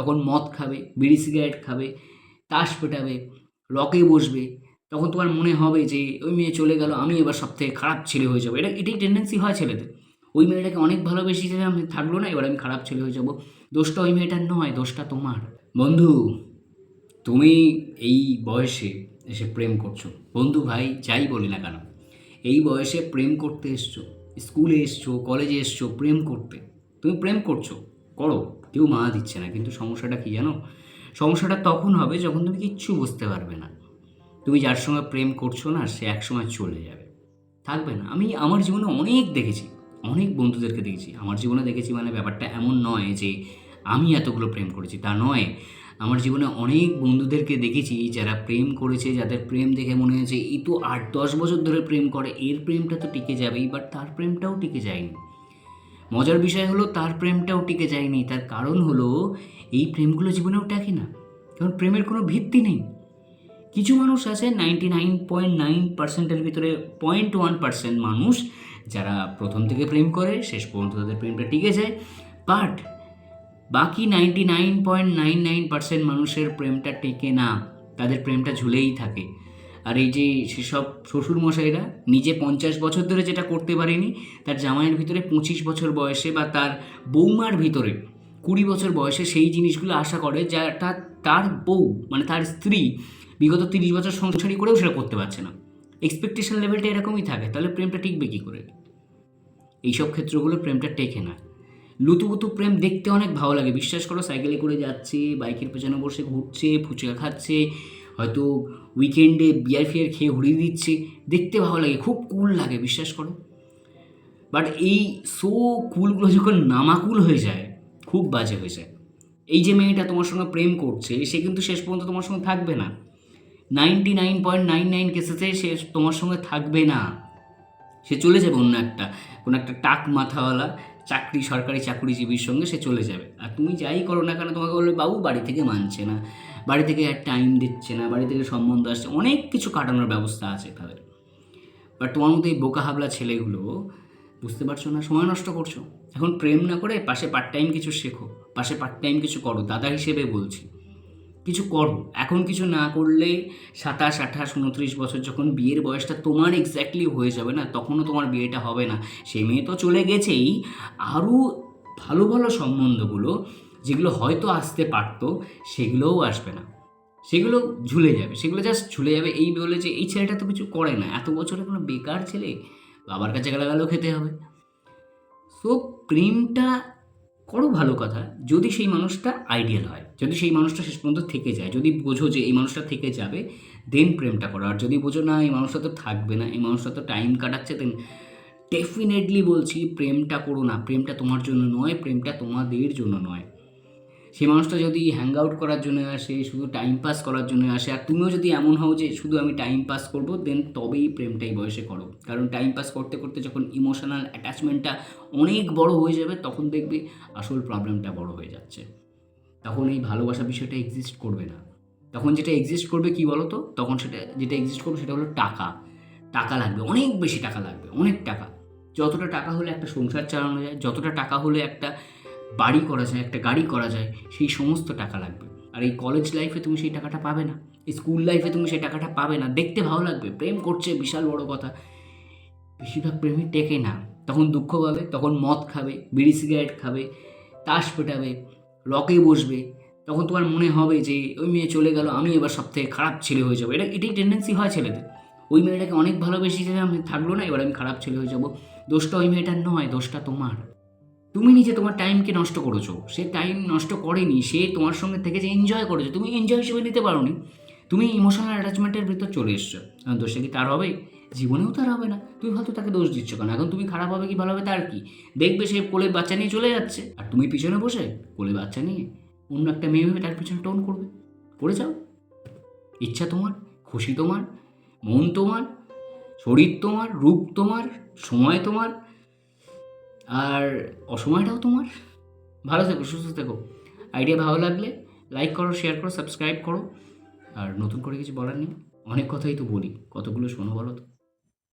তখন মদ খাবে, বিড়ি সিগারেট খাবে, তাস পেটাবে লকে বসবে, তখন তোমার মনে হবে যে ওই মেয়ে চলে গেল, আমি এবার সব থেকে খারাপ ছেলে হয়ে যাব। এটা, এটাই টেন্ডেন্সি হয় ছেলেদের। ওই মেয়েটাকে অনেক ভালোবেসেছিলাম থাকল না, এবার আমি খারাপ ছেলে হয়ে যাব। দোষটা ওই মেয়েটার নয়, দোষটা তোমার। বন্ধু, তুমি এই বয়সে এসে প্রেম করছ। বন্ধু ভাই, যাই বলি না কেন, এই বয়সে প্রেম করতে এসছো, স্কুলে এসছো, কলেজে এসছো, প্রেম করতে। তুমি প্রেম করছ। করো, কেউ মা দিচ্ছে না। কিন্তু সমস্যাটা কী জানো? সমস্যাটা তখন হবে যখন তুমি কিচ্ছু বুঝতে পারবে না। তুমি যার সঙ্গে প্রেম করছ না, সে একসময় চলে যাবে। থাকবে না। আমি আমার জীবনে অনেক দেখেছি, অনেক বন্ধুদেরকে দেখেছি। আমার জীবনে দেখেছি মানে ব্যাপারটা এমন নয় যে আমি এতগুলো প্রেম করেছি, তা নয়। আমার জীবনে অনেক বন্ধুদেরকে দেখেছি যারা প্রেম করেছে, যাদের প্রেম দেখে মনে হয়েছে, এই তো আট দশ বছর ধরে প্রেম করে, এর প্রেমটা তো টিকে যাবেই বাট তার প্রেমটাও টিকে যায়নি। মজার বিষয় হলো তার প্রেমটাও টিকে যায়নি। তার কারণ হলো এই প্রেমগুলো জীবনেও টেকে না। কারণ প্রেমের কোনো ভিত্তি নেই। কিছু মানুষ আছে নাইনটি নাইন পয়েন্ট নাইন পার্সেন্টের ভিতরে পয়েন্ট ওয়ান পার্সেন্ট মানুষ যারা প্রথম থেকে প্রেম করে, শেষ পর্যন্ত তাদের প্রেমটা টিকে যায়। বাট বাকি ninety nine point nine nine percent মানুষের প্রেমটা টেকে না। তাদের প্রেমটা ঝুলেই থাকে। আর এই যে সেসব শ্বশুরমশাইরা নিজে পঞ্চাশ বছর ধরে যেটা করতে পারেনি, তার জামাইয়ের ভিতরে পঁচিশ বছর বয়সে বা তার বৌমার ভিতরে কুড়ি বছর বয়সে সেই জিনিসগুলো আশা করে যাটা তার বউ মানে তার স্ত্রী বিগত তিরিশ বছর সংসারই করেও সেটা করতে পারছে না। এক্সপেকটেশন লেভেলটা এরকমই থাকে, তাহলে প্রেমটা টিকবে কী করে? এইসব ক্ষেত্রগুলো প্রেমটা টেকে না। লুতুপুতু প্রেম দেখতে অনেক ভালো লাগে। বিশ্বাস করো, সাইকেলে করে যাচ্ছে, বাইকের পেছনে বসে ঘুরছে, ফুচকা খাচ্ছে হয়তো উইকেন্ডে বিয়ার ফিয়ার খেয়ে উড়িয়ে দিচ্ছে। দেখতে ভালো লাগে, খুব কুল লাগে, বিশ্বাস করো। বাট এই সো কুলগুলো যখন নামাকুল হয়ে যায়, খুব বাজে হয়ে যায়। এই যে মেয়েটা তোমার সঙ্গে প্রেম করছে, সে কিন্তু শেষ পর্যন্ত তোমার সঙ্গে থাকবে না। Ninety nine point nine nine কেসেসে সে তোমার সঙ্গে থাকবে না। সে চলে যাবে অন্য একটা, কোনো একটা টাক মাথাওয়ালা। চাকরি, সরকারি চাকরিজীবীর সঙ্গে সে চলে যাবে। আর তুমি যাই করো না কেন, তোমাকে বলবে, বাবু, বাড়ি থেকে মানছে না। বাড়ি থেকে আর টাইম দিচ্ছে না। বাড়ি থেকে সম্বন্ধ আসছে। অনেক কিছু কাটানোর ব্যবস্থা আছে তাদের। বাট তোমার মতো এই বোকা হাবলা ছেলেগুলো, বুঝতে পারছ না? সময় নষ্ট করছ। এখন প্রেম না করে পাশে পার্ট টাইম কিছু শেখো, পাশে পার্ট টাইম কিছু করো। দাদা হিসেবে বলছি। কিছু করো এখন কিছু না করলে সাতাশ, আঠাশ, উনত্রিশ বছর যখন বিয়ের বয়সটা তোমার এক্স্যাক্টলি হয়ে যাবে না, তখনও তোমার বিয়েটা হবে না। সে মেয়ে তো চলে গেছেই। আরও ভালো ভালো সম্বন্ধগুলো যেগুলো হয়তো আসতে পারতো, সেগুলোও আসবে না। সেগুলো ঝুলে যাবে। সেগুলো জাস্ট ঝুলে যাবে। এই বলে যে এই ছেলেটা তো কিছু করে না। এত বছরে কোনো বেকার ছেলে, বাবার কাছে গালাগালও খেতে হবে। সো প্রেমটা করো ভালো কথা। যদি সেই মানুষটা আইডিয়াল হয়। যদি সেই মানুষটা শেষ পর্যন্ত থেকে যায়, যদি বোঝো যে এই মানুষটা থেকে যাবে দেন প্রেমটা করো। আর যদি বোঝো না, এই মানুষটা তো থাকবে না, এই মানুষটা তো টাইম কাটাচ্ছে দেন ডেফিনেটলি বলছি প্রেমটা করো না। প্রেমটা তোমার জন্য নয়, প্রেমটা তোমাদের জন্য নয়। সেই মানুষটা যদি হ্যাং আউট করার জন্য আসে, শুধু টাইম পাস করার জন্য আসে, আর তুমিও যদি এমন হও যে শুধু আমি টাইম পাস করব দেন তবেই প্রেমটাই বয়সে করো। কারণ টাইম পাস করতে করতে যখন ইমোশনাল অ্যাটাচমেন্টটা অনেক বড় হয়ে যাবে, তখন দেখবে আসল প্রবলেমটা বড় হয়ে যাচ্ছে। তখন এই ভালোবাসা বিষয়টা এক্সিস্ট করবে না। তখন যেটা এক্সিস্ট করবে কি বলো তো তখন সেটা, যেটা এক্সিস্ট করবে সেটা হলো টাকা। টাকা লাগবে, অনেক বেশি টাকা লাগবে, অনেক টাকা। যতটা টাকা হলে একটা সংসার চালানো যায়, যতটা টাকা হলে একটা বাড়ি করা যায়, একটা গাড়ি করা যায়, সেই সমস্ত টাকা লাগবে। আর এই কলেজ লাইফে তুমি সেই টাকাটা পাবে না। স্কুল লাইফে তুমি সেই টাকাটা পাবে না। দেখতে ভালো লাগবে, প্রেম করছে, বিশাল বড় কথা। বেশিরভাগ প্রেমই টেকে না। তখন দুঃখ পাবে, তখন মদ খাবে, বিড়ি সিগারেট খাবে, তাস পেটাবে লকে বসবে, তখন তোমার মনে হবে যে ওই মেয়ে চলে গেল, আমি এবার সব থেকে খারাপ ছেলে হয়ে যাব। এটা, এটাই টেন্ডেন্সি হয় ছেলেদের। ওই মেয়েটাকে অনেক ভালোবেসে ভালোবেসেছিলাম আমি থাকল না, এবার আমি খারাপ ছেলে হয়ে যাব। দোষটা ওই মেয়েটার নয়, দোষটা তোমার। তুমি নিজে তোমার টাইমকে নষ্ট করেছ। সে টাইম নষ্ট করেনি, সে তোমার সঙ্গে থেকে যে এনজয় করেছ, তুমি এনজয় হিসেবে নিতে পারো তুমি ইমোশনাল অ্যাটাচমেন্টের ভিতর চলে এসছো। দোষটা কি তার হবে? জীবনেও তার হবে না। তুমি হয়তো তাকে দোষ দিচ্ছ কেন? এখন তুমি খারাপ হবে কি, ভালো হবে তার কি? দেখবে সে কোলে বাচ্চা নিয়ে চলে যাচ্ছে। আর তুমি পিছনে বসে কোলে বাচ্চা নিয়ে অন্য একটা মেয়ে ভেবে তার পিছনে টোন করবে। করে যাও। ইচ্ছা তোমার, খুশি তোমার, মন তোমার, শরীর তোমার, রূপ তোমার, সময় তোমার, আর অসময়টাও তোমার। ভালো থেকো, সুস্থ থেকো। আইডিয়া ভালো লাগলে লাইক করো, শেয়ার করো, সাবস্ক্রাইব করো। আর নতুন করে কিছু বলার নেই। অনেক কথাই তো বলি। কতগুলো শোনো বলো তো?